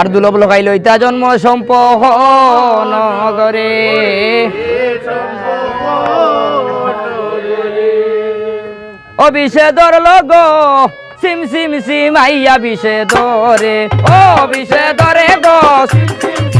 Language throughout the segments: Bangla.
আর দুলব লগাইল, ইতা জন্ম সম্পহ নগরে অভিষেদর লগ সিম সিম সিম আইয়া বিষেদরে। ও অভিষেদরে গো ওরে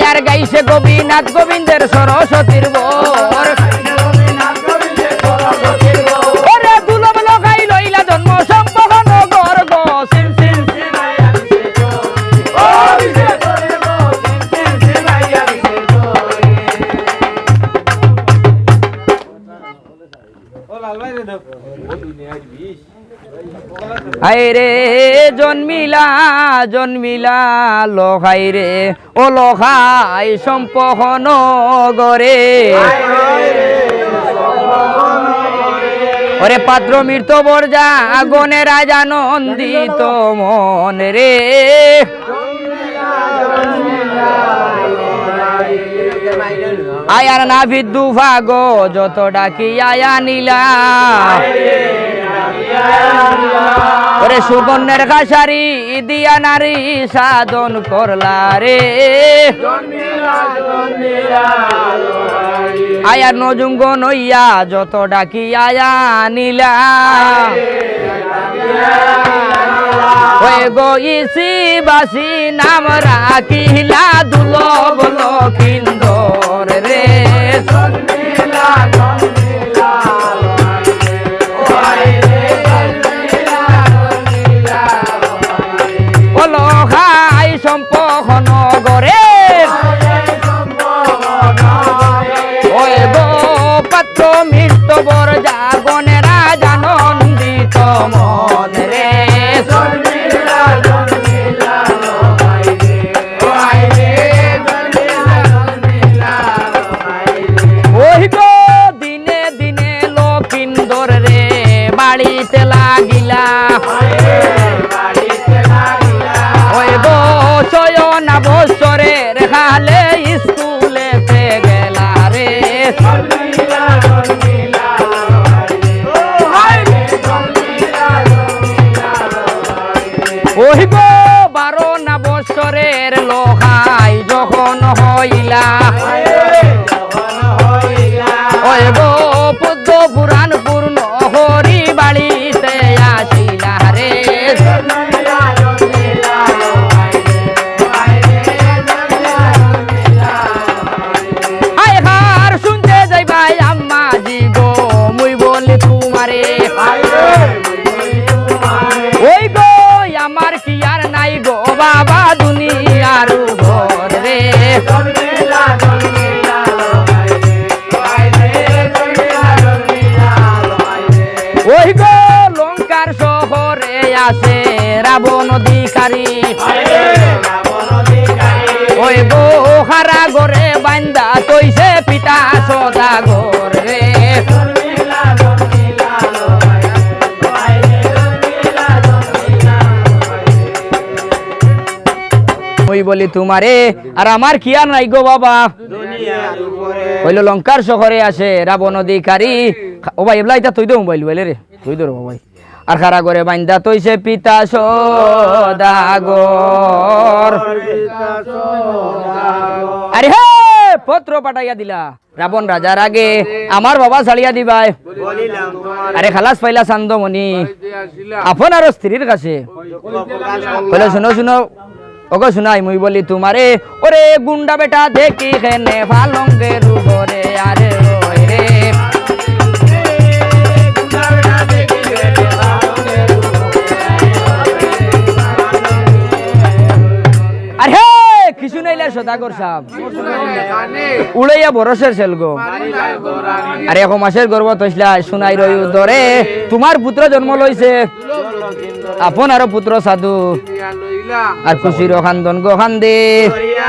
আয়ার গাইছে গোপীনাথ গোবিন্দের সরস্বতীর বর ওরে দুলব লগাই লইলা জন্ম সম্পহ নগর সিম সিম জন্মিলা জন্মিলা লখাই রে। ও লখাই সম্পহ নগরে ওরে পাত্র মৃত বরজা, আগুনে রাজা নন্দিত মন রে। আয়ার না বিদ্যু ভাগো যত ডাকি আয়া নীলা ওরে সুগন্ধের খাসারি দিয়া নারী সাধন করলা রে। আয়ার নজুঙ্গ নইয়া যত ডাকি আয়া নীলা ওই গো ইসি বাসি নাম রাখিলা দুল বল নগরে পাত্র মৃত বর জাগনেরা জানন্দিত মন রে। দিনে দিনে লকিন্দর রে বাড়িতে গো বারো না বছরের লোহাই যখন হইলা। ওই গো লঙ্কার শহরে আসে রাবণ অধিকারী। ওই গো গরে বান্দা তৈছে পিতা সদা ঘর বলি তোমারে আর আমার কি আর নাই গো বাবা? হইল লঙ্কার শহরে আসে রাবণ অধিকারী। ও ভাই এবলা এটা তুই দে মোবাইল বলে রে। তুই দে ভাই আর খারা করে বান্দা তৈছে পিতা সদাগর। আরে হে পত্র পাঠাইয়া দিলা রাবণ রাজার আগে। আমার বাবা ছাড়িয়া দিবাই। আরে খালাস পাইলা চান্দমণি। আসিলাম আপন আর স্ত্রীর কাছে। শুনো শুনো। ওগো শুনাই মুই বলি তোমারে ওরে গুন্ডা বেটা দেখি খেনে ফালঙ্গের উপরে আরে। সদাগর সাহেব। উড়াইয়া বরসের সেল গো। আরে এক মাসের গর্ব তৈসলা, শুনাই রই ধরে তোমার পুত্র জন্ম লইছে। আপন আরও পুত্র সাধু। আর খুশির খান্দন গো খান্দে করিয়া